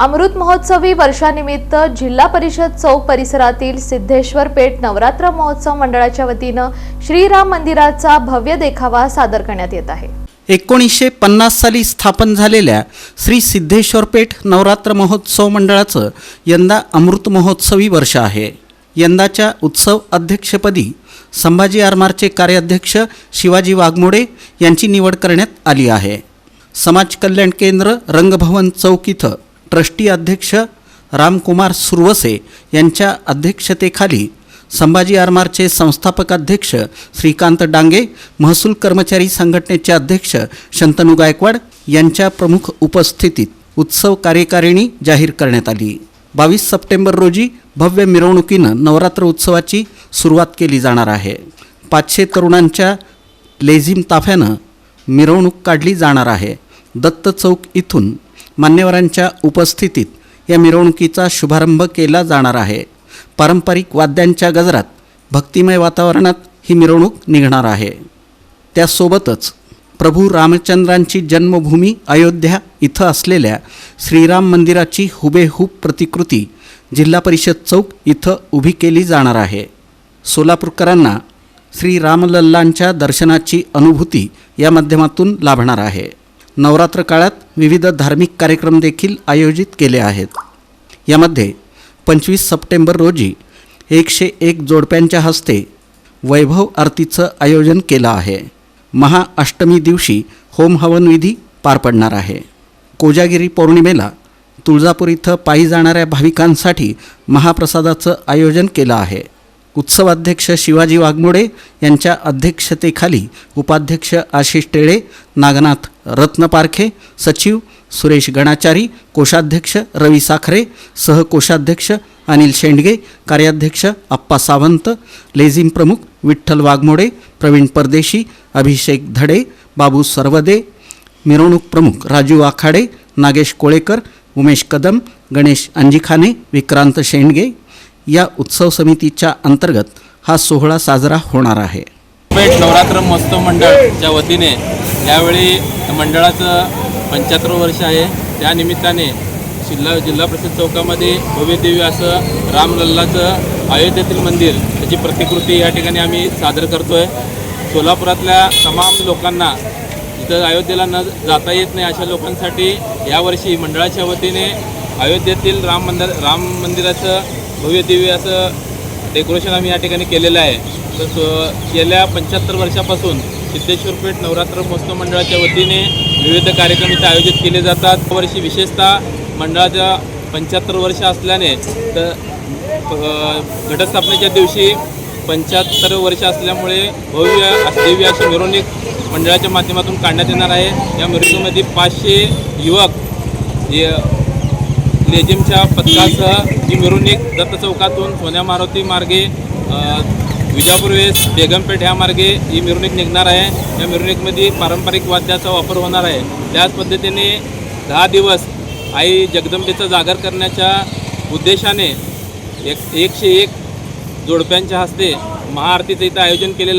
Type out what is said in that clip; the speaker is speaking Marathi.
अमृत महोत्सवी वर्षानिमित्त जिल्हा परिषद चौक परिसरातील सिद्धेश्वर पेठ नवरात्र महोत्सव मंडळाच्या वतीनं श्रीराम मंदिराचा भव्य देखावा सादर करण्यात येत आहे. एकोणीसशे पन्नास साली स्थापन झालेल्या श्री सिद्धेश्वर पेठ नवरात्र महोत्सव मंडळाचं यंदा अमृत महोत्सवी वर्ष आहे. यंदाच्या उत्सव अध्यक्षपदी संभाजी आरमारचे कार्याध्यक्ष शिवाजी वाघमोडे यांची निवड करण्यात आली आहे. समाज कल्याण केंद्र रंगभवन चौक इथं ट्रस्टी अध्यक्ष रामकुमार सुरवसे यांच्या अध्यक्षतेखाली संभाजी आरमारचे संस्थापक अध्यक्ष श्रीकांत डांगे महसूल कर्मचारी संघटनेचे अध्यक्ष शंतनू गायकवाड यांच्या प्रमुख उपस्थितीत उत्सव कार्यकारिणी जाहीर करण्यात आली. बावीस सप्टेंबर रोजी भव्य मिरवणुकीनं नवरात्र उत्सवाची सुरुवात केली जाणार आहे. पाचशे तरुणांच्या लेझिम ताफ्यानं मिरवणूक काढली जाणार आहे. दत्त चौक इथून मान्यवरांच्या उपस्थितीत या मिरवणुकीचा शुभारंभ केला जाणार आहे. पारंपरिक वाद्यांच्या गजरात भक्तिमय वातावरणात ही मिरवणूक निघणार आहे. त्यासोबतच प्रभू रामचंद्रांची जन्मभूमी अयोध्या इथं असलेल्या श्रीराम मंदिराची हुबेहूब प्रतिकृती जिल्हा परिषद चौक इथं उभी केली जाणार आहे. सोलापूरकरांना श्री रामलल्लांच्या दर्शनाची अनुभूती या माध्यमातून लाभणार आहे. नवरात्र काळात विविध धार्मिक कार्यक्रम देखील आयोजित केले आहेत. यामध्ये पंचवीस सप्टेंबर रोजी एकशे एक जोडप्यांच्या हस्ते वैभव आरतीचं आयोजन केलं आहे. महाअष्टमी दिवशी होम हवन विधी पार पडणार आहे. कोजागिरी पौर्णिमेला तुळजापूर इथं पायी जाणाऱ्या भाविकांसाठी महाप्रसादाचं आयोजन केलं आहे. उत्सवाध्यक्ष शिवाजी वाघमोडे यांच्या अध्यक्षतेखाली उपाध्यक्ष आशिष टेळे नागनाथ रत्न पारखे सचिव सुरेश गणाचारी कोषाध्यक्ष रवी साखरे सहकोषाध्यक्ष अनिल शेंडगे कार्याध्यक्ष आप्पा सावंत लेझिम प्रमुख विठ्ठल वाघमोडे प्रवीण परदेशी अभिषेक धडे बाबू सरवदे मिरवणूक प्रमुख राजू आखाडे नागेश कोळेकर उमेश कदम गणेश अंजिखाने विक्रांत शेंडगे. या उत्सव समितीच्या अंतर्गत हा सोहळा साजरा होणार आहे. पेठ नवरात्र महोत्सव मंडळच्या वतीने यावेळी मंडळाचं पंच्याहत्तर वर्ष आहे. त्या निमित्ताने जिल्हा जिल्हा परिषद चौकामध्ये भव्यदेवी असं रामलल्लाचं अयोध्येतील मंदिर त्याची प्रतिकृती या ठिकाणी आम्ही सादर करतो आहे सोलापुरातल्या तमाम लोकांना इथं अयोध्येला न जाता येत नाही अशा लोकांसाठी यावर्षी मंडळाच्या वतीने अयोध्येतील राम मंदिर राम मंदिराचं भव्यदेवी असं डेकोरेशन आम्ही या ठिकाणी केलेलं आहे. तर गेल्या पंच्याहत्तर वर्षापासून सिद्धेश्वर पेठ नवरात्र महोत्सव मंडळाच्या वतीने विविध कार्यक्रम इथे आयोजित केले जातात. वर्षी विशेषतः मंडळाच्या पंच्याहत्तर वर्ष असल्याने तर घटस्थापनेच्या दिवशी पंच्याहत्तर वर्ष असल्यामुळे भव्य देवी दिव्य अशी मिरवणूक मंडळाच्या माध्यमातून काढण्यात येणार आहे. या मिरवणुकीमध्ये पाचशे युवक ये लेझिमच्या पथकासह ही मिरवणूक दत्त चौकातून सोन्या मारुती मार्गे विजापूर वेस बेगमपेठ ह्या मार्गे ही मिरवणूक निघणार आहे. या मिरवणुकीमध्ये पारंपरिक वाद्याचा वापर होणार आहे. त्याच पद्धतीने दहा दिवस आई जगदंबेचं जागर करण्याच्या उद्देशाने एक एकशे एक जोडप्यांच्या हस्ते महाआरतीचं इथं आयोजन केलेलं आहे.